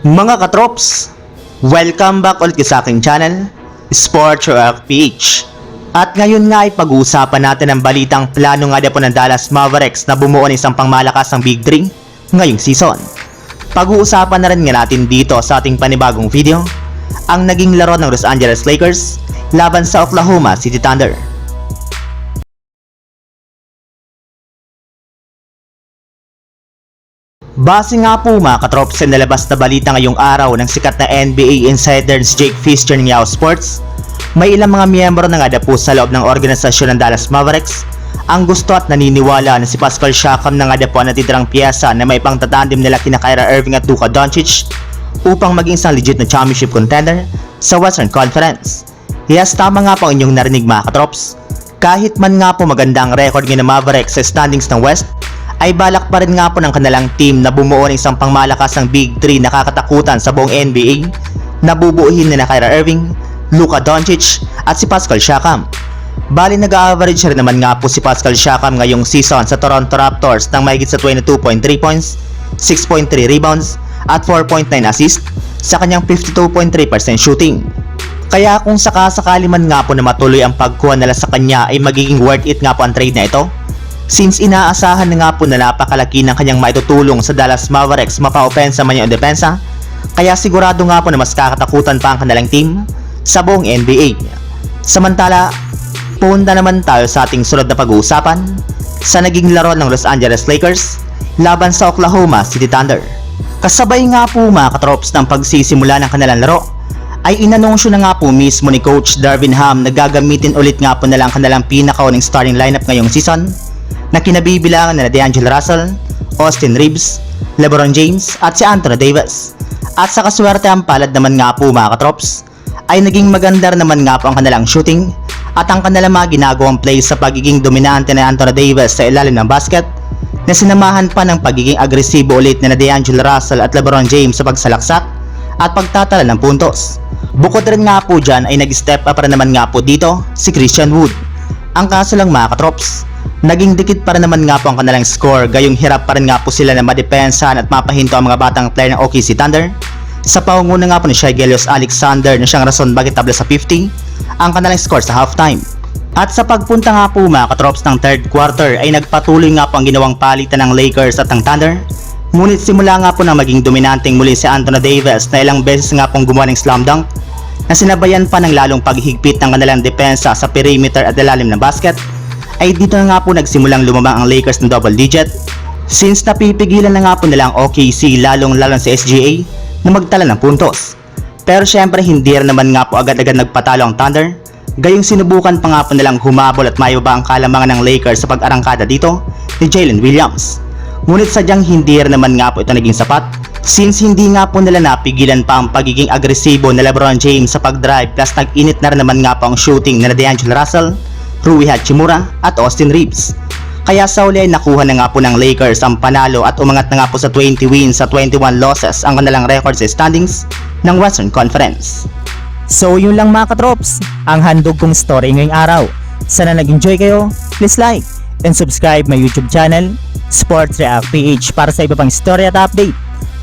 Mga katrops, welcome back ulit sa aking channel, Sports Rock PH. At ngayon nga ay pag-uusapan natin ang balitang plano nga po ng Dallas Mavericks na bumuo ng isang pangmalakas ng Big 3 ngayong season. Pag-uusapan na rin nga natin dito sa ating panibagong video, ang naging laro ng Los Angeles Lakers laban sa Oklahoma City Thunder. Base nga po mga katrops sa nalabas na balita ngayong araw ng sikat na NBA insiders Jake Fischer ng Yahoo Sports, may ilang mga miyembro na nga po sa loob ng organisasyon ng Dallas Mavericks ang gusto at naniniwala na si Pascal Siakam na nga po ang natitirang piyesa na may pangtatandim nila kina Kyra Irving at Luka Doncic upang maging isang legit na championship contender sa Western Conference. Yes, tama nga po ang inyong narinig mga katrops. Kahit man nga po maganda ang record ng Mavericks sa standings ng West, ay balak pa rin nga po ng kanilang team na bumuo ng isang pangmalakas ng Big 3 na kakatakutan sa buong NBA na bubuuhin nila Kyra Irving, Luka Doncic at si Pascal Siakam. Bali nag-average rin naman nga po si Pascal Siakam ngayong season sa Toronto Raptors ng mahigit sa 22.3 points, 6.3 rebounds at 4.9 assists sa kanyang 52.3% shooting. Kaya kung sakasakali man nga po na matuloy ang pagkuha nila sa kanya ay magiging worth it nga po ang trade na ito Since inaasahan na nga po na napakalaki ng kanyang maitutulong sa Dallas Mavericks mapa-opensa man yung depensa, kaya sigurado nga po na mas kakatakutan pa ang kanilang team sa buong NBA. Samantala, punta naman tayo sa ating sunod na pag-uusapan sa naging laro ng Los Angeles Lakers laban sa Oklahoma City Thunder. Kasabay nga po mga katrops ng pagsisimula ng kanilang laro, ay inanunsyo na nga po mismo ni Coach Darvin Ham na gagamitin ulit nga po na lang kanilang pinakauning starting lineup ngayong season na kinabibilangan na D'Angelo Russell, Austin Reeves, LeBron James at si Anthony Davis. At sa kaswerte ang palad naman nga po mga katrops, ay naging maganda rin naman nga po ang kanilang shooting at ang kanilang mga ginagawang plays sa pagiging dominante ni Anthony Davis sa ilalim ng basket na sinamahan pa ng pagiging agresibo ulit ni D'Angelo Russell at LeBron James sa pagsalaksak at pagtatala ng puntos. Bukod rin nga po dyan ay nag-step up rin naman nga po dito si Christian Wood. Ang kaso lang mga katrops, naging dikit pa rin naman nga po ang kanilang score. Gayong hirap pa rin nga po sila na madepensahan at mapahinto ang mga batang player ng OKC Thunder. Sa paunguna nga po ni Shai Gilius Alexander na siyang rason bakit tabla sa 50 ang kanilang score sa halftime. At sa pagpunta nga po mga katrops ng third quarter ay nagpatuloy nga po ang ginawang palitan ng Lakers at ng Thunder. Ngunit simula nga po na maging dominanteng muli si Anthony Davis na ilang beses nga pong gumawa ng slam dunk na sinabayan pa ng lalong paghigpit ng kanilang depensa sa perimeter at ilalim ng basket ay dito na nga po nagsimulang lumabang ang Lakers ng double digit since napipigilan na nga po nila ang OKC lalong lalong sa SGA na magtala ng puntos. Pero syempre hindi rin naman nga po agad-agad nagpatalo ang Thunder gayong sinubukan pa nga po nilang humabol at mayuba ang kalamangan ng Lakers sa pag-arangkada dito ni Jalen Williams. Ngunit sadyang hindi rin naman nga po ito naging sapat since hindi nga po nila napigilan pa ang pagiging agresibo ni Lebron James sa pag-drive plus nag-init na rin naman nga po ang shooting na D'Angelo Russell, Rui Hachimura at Austin Reeves. Kaya sa uli ay nakuha na nga po ng Lakers ang panalo at umangat na nga po sa 20 wins sa 21 losses ang kanilang record sa standings ng Western Conference. So yun lang mga katrops, ang handog kong story ngayong araw. Sana nag-enjoy kayo, please like and subscribe my YouTube channel, Sports React PH para sa iba pang story at update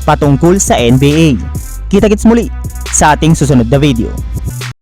patungkol sa NBA. Kita-kits muli sa ating susunod na video.